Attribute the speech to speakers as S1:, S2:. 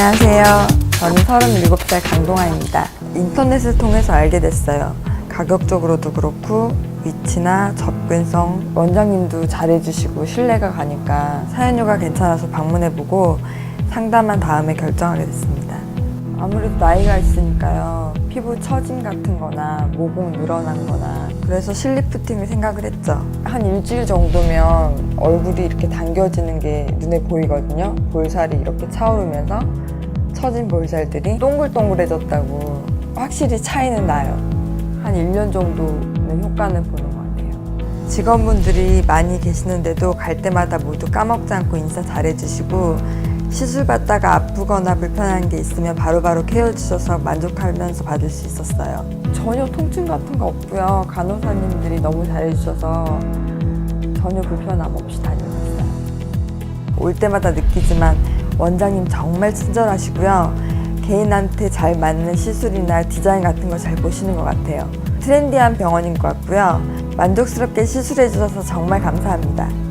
S1: 안녕하세요. 저는 37살 강동아입니다. 인터넷을 통해서 알게 됐어요. 가격적으로도 그렇고 위치나 접근성, 원장님도 잘해주시고 신뢰가 가니까 사연료가 괜찮아서 방문해보고 상담한 다음에 결정하게 됐습니다. 아무래도 나이가 있으니까요. 피부 처짐 같은 거나 모공 늘어난 거나 그래서 실리프팅을 생각을 했죠. 한 일주일 정도면 얼굴이 이렇게 당겨지는 게 눈에 보이거든요. 볼살이 이렇게 차오르면서 처진 볼살들이 동글동글해졌다고 확실히 차이는 나요. 한 1년 정도는 효과는 보는 것 같아요. 직원분들이 많이 계시는데도 갈 때마다 모두 까먹지 않고 인사 잘해주시고 시술 받다가 아프거나 불편한 게 있으면 바로바로 케어 주셔서 만족하면서 받을 수 있었어요. 전혀 통증 같은 거 없고요. 간호사님들이 너무 잘해주셔서 전혀 불편함 없이 다녀왔어요. 올 때마다 느끼지만 원장님 정말 친절하시고요. 개인한테 잘 맞는 시술이나 디자인 같은 거잘 보시는 것 같아요. 트렌디한 병원인 것 같고요. 만족스럽게 시술해 주셔서 정말 감사합니다.